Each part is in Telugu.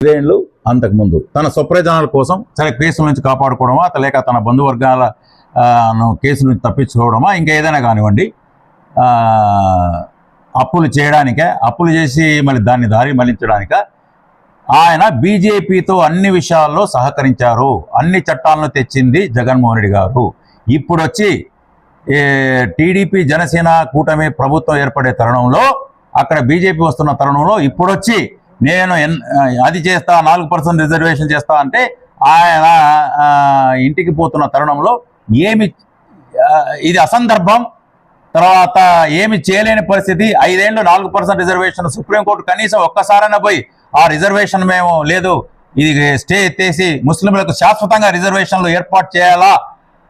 ఇదేళ్ళు అంతకుముందు. తన స్వప్రయోజనాల కోసం సరే కేసుల నుంచి కాపాడుకోవడమా త- లేక తన బంధువర్గాల కేసు నుంచి తప్పించుకోవడమా ఇంకా ఏదైనా కానివ్వండి. అప్పులు చేయడానికే అప్పులు చేసి మళ్ళీ దాన్ని దారి మళ్ళించడానిక ఆయన బీజేపీతో అన్ని విషయాల్లో సహకరించారు. అన్ని చట్టాలను తెచ్చింది జగన్మోహన్ రెడ్డి గారు. ఇప్పుడు వచ్చి టీడీపీ జనసేన కూటమి ప్రభుత్వం ఏర్పడే తరుణంలో అక్కడ బీజేపీ వస్తున్న తరుణంలో ఇప్పుడు వచ్చి నేను ఎన్ అది చేస్తా నాలుగు పర్సెంట్ రిజర్వేషన్ చేస్తా అంటే ఆయన ఇంటికి పోతున్న తరుణంలో ఏమి ఇది అసందర్భం. తర్వాత ఏమి చేయలేని పరిస్థితి. ఐదేళ్ళు నాలుగు పర్సెంట్ రిజర్వేషన్. సుప్రీంకోర్టు కనీసం ఒక్కసారైనా పోయి ఆ రిజర్వేషన్ మేము లేదు. ఇది స్టే ఎత్తేసి ముస్లింలకు శాశ్వతంగా రిజర్వేషన్లు ఏర్పాటు చేయాలా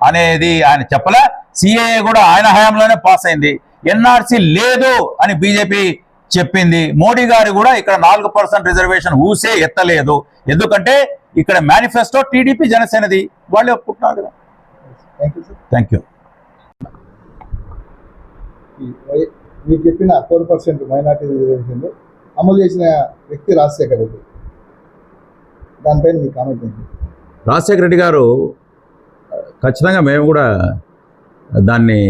అనేది ఆయన చెప్పలే. సిఏఏ కూడా ఆయన హయాంలోనే పాస్ అయింది. ఎన్ఆర్సీ లేదు అని బీజేపీ చెప్పింది. మోడీ గారు కూడా ఇక్కడ నాలుగు పర్సెంట్ రిజర్వేషన్ ఊసే ఎత్తలేదు. ఎందుకంటే ఇక్కడ మేనిఫెస్టో టీడీపీ జనసేనది. వాళ్ళే ఒప్పుకుంటున్నారు కదా. Thank you sir thank you ఈ వై- మీరు చెప్పిన ఫోర్ పర్సెంట్ మైనార్టీ రిజర్వేషన్ అమలు చేసిన వ్యక్తి రాజశేఖర్ రెడ్డి. దానిపైన మీ కామెంట్ ఏంటి? రాజశేఖర రెడ్డి గారు ఖచ్చితంగా మేము కూడా దాన్ని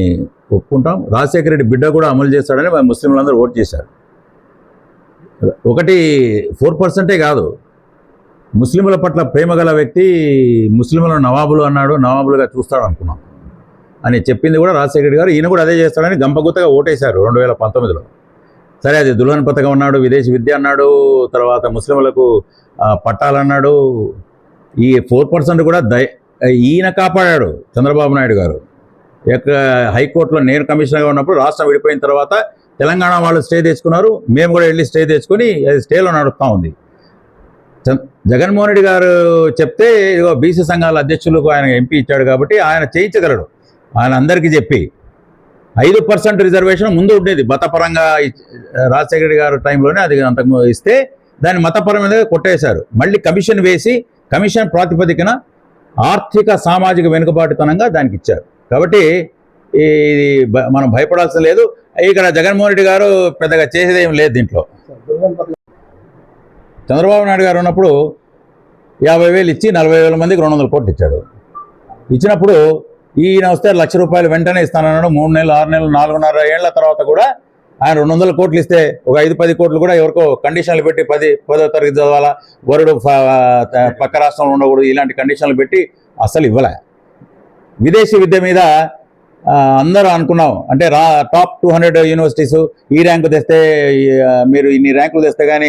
ఒప్పుకుంటాం. రాజశేఖర రెడ్డి బిడ్డ కూడా అమలు చేస్తాడని ముస్లింలందరూ ఓటు చేశారు. ఒకటి ఫోర్ పర్సెంటే కాదు. ముస్లింల పట్ల ప్రేమ గల వ్యక్తి ముస్లింలను నవాబులు అన్నాడు నవాబులుగా చూస్తాడు అనుకున్నాం. అని చెప్పింది కూడా రాజశేఖర రెడ్డి గారు. ఈయన కూడా అదే చేస్తాడని గంపగుత్తగా ఓటేశారు రెండు వేల పంతొమ్మిదిలో. సరే అది దుల్హన్ పథకం అన్నాడు విదేశీ విద్య అన్నాడు తర్వాత ముస్లింలకు పట్టాలన్నాడు ఈ ఫోర్ పర్సెంట్ కూడా దయ ఈయన కాపాడాడు చంద్రబాబు నాయుడు గారు. యొక్క హైకోర్టులో నేను కమిషనర్గా ఉన్నప్పుడు రాష్ట్రం విడిపోయిన తర్వాత తెలంగాణ వాళ్ళు స్టే తెచ్చుకున్నారు. మేము కూడా వెళ్ళి స్టే తెచ్చుకొని అది స్టేలో నడుస్తూ ఉంది. జగన్మోహన్ రెడ్డి గారు చెప్తే ఇదిగో బీసీ సంఘాల అధ్యక్షులకు ఆయన ఎంపీ ఇచ్చాడు కాబట్టి ఆయన చేయించగలడు. ఆయన అందరికీ చెప్పి. ఐదు పర్సెంట్ రిజర్వేషన్ ముందు ఉండేది. మతపరంగా రాజశేఖర రెడ్డి గారు టైంలోనే అది అంతకు ఇస్తే దాన్ని మతపరమైన కొట్టేశారు. మళ్ళీ కమిషన్ వేసి కమిషన్ ప్రాతిపదికన ఆర్థిక సామాజిక వెనుకబాటుతనంగా దానికి ఇచ్చారు. కాబట్టి ఇది మనం భయపడాల్సిన లేదు. ఇక్కడ జగన్మోహన్ రెడ్డి గారు పెద్దగా చేసేది ఏం లేదు దీంట్లో. చంద్రబాబు నాయుడు గారు ఉన్నప్పుడు యాభై వేలు ఇచ్చి నలభై వేల మందికి రెండు వందల కోట్లు ఇచ్చాడు. ఇచ్చినప్పుడు ఈయన వస్తే లక్ష రూపాయలు వెంటనే ఇస్తానన్నాడు. మూడు నెలలు ఆరు నెలలు నాలుగున్నర ఏళ్ళ తర్వాత కూడా ఆయన రెండు వందల కోట్లు ఇస్తే ఒక ఐదు పది కోట్లు కూడా ఎవరికో కండిషన్లు పెట్టి పది పదో తరగతి చదవాలా వరుడు పక్క రాష్ట్రంలో ఉండకూడదు ఇలాంటి కండిషన్లు పెట్టి అసలు ఇవ్వలే. విదేశీ విద్య మీద అందరూ అనుకున్నాం అంటే రా టాప్ టూ హండ్రెడ్ యూనివర్సిటీస్ ఈ ర్యాంకు తెస్తే మీరు ఇన్ని ర్యాంకులు తెస్తే కానీ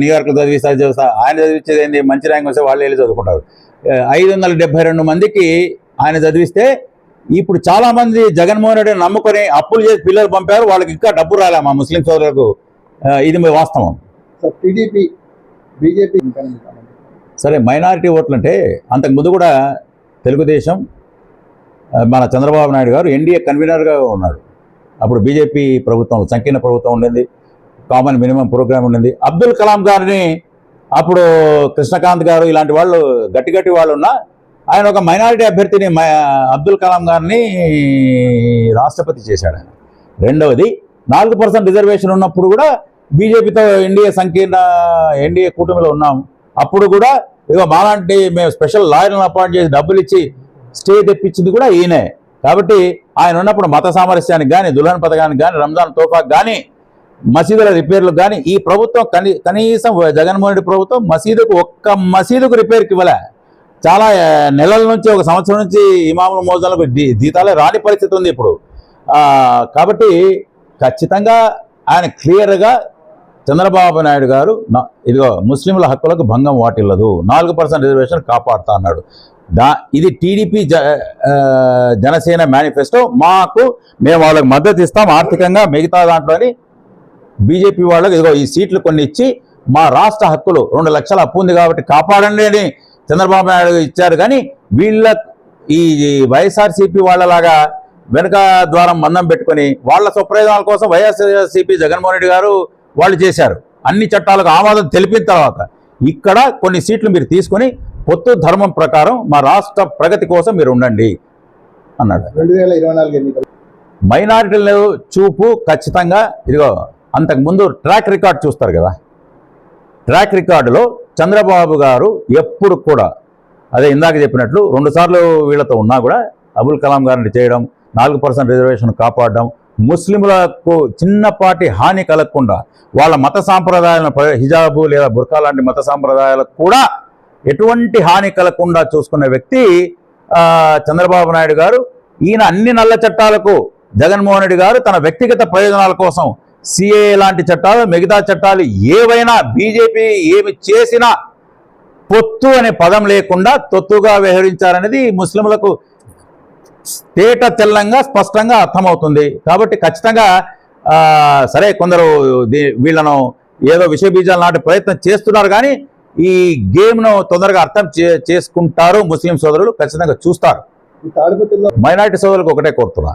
న్యూయార్క్లో చదివిస్తా చదివిస్తా ఆయన చదివించేది ఏంది? మంచి ర్యాంక్ వస్తే వాళ్ళు వెళ్ళి చదువుకుంటారు. ఐదు వందల డెబ్బై రెండు మందికి ఆయన చదివిస్తే ఇప్పుడు చాలా మంది జగన్మోహన్ రెడ్డిని నమ్ముకొని అప్పులు చేసి పిల్లలు పంపారు. వాళ్ళకి ఇంకా డబ్బు రాలే మా ముస్లిం సోదరులకు. ఇది మీ వాస్తవం. టీడీపీ బీజేపీ సరే మైనారిటీ ఓట్లు అంటే అంతకుముందు కూడా తెలుగుదేశం మన చంద్రబాబు నాయుడు గారు ఎన్డీఏ కన్వీనర్గా ఉన్నాడు. అప్పుడు బీజేపీ ప్రభుత్వం సంకీర్ణ ప్రభుత్వం ఉండింది. కామన్ మినిమం ప్రోగ్రామ్ ఉండింది. అబ్దుల్ కలాం గారిని అప్పుడు కృష్ణకాంత్ గారు ఇలాంటి వాళ్ళు గట్టి గట్టి వాళ్ళు ఉన్నా ఆయన ఒక మైనారిటీ అభ్యర్థిని అబ్దుల్ కలాం గారిని రాష్ట్రపతి చేశాడు ఆయన. రెండవది నాలుగు పర్సెంట్ రిజర్వేషన్ ఉన్నప్పుడు కూడా బీజేపీతో ఎన్డీఏ సంకీర్ణ ఎన్డీఏ కూటమిలో ఉన్నాం. అప్పుడు కూడా ఇదిగో మాలాంటి మేము స్పెషల్ లాయర్లను అపాయింట్ చేసి డబ్బులు ఇచ్చి స్టే తెప్పించింది కూడా ఈయనే. కాబట్టి ఆయన ఉన్నప్పుడు మత సామరస్యానికి కానీ దుల్హన్ పథకానికి కానీ రంజాన్ తోఫాకు కానీ మసీదుల రిపేర్లకు కానీ ఈ ప్రభుత్వం కనీ కనీసం జగన్మోహన్ రెడ్డి ప్రభుత్వం మసీదుకు ఒక్క మసీదుకు రిపేర్కి ఇవ్వలే. చాలా నెలల నుంచి ఒక సంవత్సరం నుంచి ఇమాముల మోజాలకు జీతాలే రాని పరిస్థితి ఉంది ఇప్పుడు. కాబట్టి ఖచ్చితంగా ఆయన క్లియర్గా చంద్రబాబు నాయుడు గారు నా- ఇదిగో ముస్లింల హక్కులకు భంగం వాటిల్లదు. నాలుగు పర్సెంట్ రిజర్వేషన్ కాపాడుతా అన్నాడు. దా ఇది టీడీపీ జ జనసేన మేనిఫెస్టో. మాకు మేము వాళ్ళకి మద్దతు ఇస్తాం ఆర్థికంగా మిగతా దాంట్లోని బీజేపీ వాళ్ళకి ఇదిగో ఈ సీట్లు కొన్ని ఇచ్చి మా రాష్ట్ర హక్కులు రెండు లక్షల అప్పు ఉంది కాబట్టి కాపాడండి అని చంద్రబాబు నాయుడు ఇచ్చారు. కానీ వీళ్ళ ఈ వైఎస్ఆర్సీపీ వాళ్ళలాగా వెనక ద్వారం మందం పెట్టుకొని వాళ్ళ స్వప్రయోజనాల కోసం వైఎస్ఆర్సీపీ జగన్మోహన్ రెడ్డి గారు వాళ్ళు చేశారు. అన్ని చట్టాలకు ఆమోదం తెలిపిన తర్వాత ఇక్కడ కొన్ని సీట్లు మీరు తీసుకొని పొత్తు ధర్మం ప్రకారం మా రాష్ట్ర ప్రగతి కోసం మీరు ఉండండి అన్నాడు. రెండు వేల ఇరవై నాలుగు ఎన్నికలు. మైనారిటీల చూపు ఖచ్చితంగా ఇదిగో అంతకుముందు ట్రాక్ రికార్డ్ చూస్తారు కదా? ట్రాక్ రికార్డులో చంద్రబాబు గారు ఎప్పుడు కూడా అదే ఇందాక చెప్పినట్లు రెండుసార్లు వీళ్ళతో ఉన్నా కూడా అబుల్ కలాం గారిని చేయడం నాలుగు పర్సెంట్ రిజర్వేషన్ కాపాడడం ముస్లింలకు చిన్నపాటి హాని కలగకుండా వాళ్ళ మత సాంప్రదాయాలను ప్ర- హిజాబు లేదా బుర్కా లాంటి మత సాంప్రదాయాలకు కూడా ఎటువంటి హాని కలగకుండా చూసుకున్న వ్యక్తి చంద్రబాబు నాయుడు గారు ఈయన అన్ని నల్ల చట్టాలకు జగన్మోహన్ రెడ్డి గారు తన వ్యక్తిగత ప్రయోజనాల కోసం సిఏ లాంటి చట్టాలు మిగతా చట్టాలు ఏవైనా బీజేపీ ఏమి చేసినా పొత్తు అనే పదం లేకుండా తొత్తుగా వ్యవహరించారనేది ముస్లింలకు తేట తెల్లంగా స్పష్టంగా అర్థమవుతుంది. కాబట్టి ఖచ్చితంగా సరే కొందరు దీ- వీళ్ళను ఏదో విషయ బీజాలు ప్రయత్నం చేస్తున్నారు కానీ ఈ గేమ్ను తొందరగా అర్థం చేసుకుంటారు ముస్లిం సోదరులు ఖచ్చితంగా చూస్తారు. మైనారిటీ సోదరులకు ఒకటే కోరుతున్నా.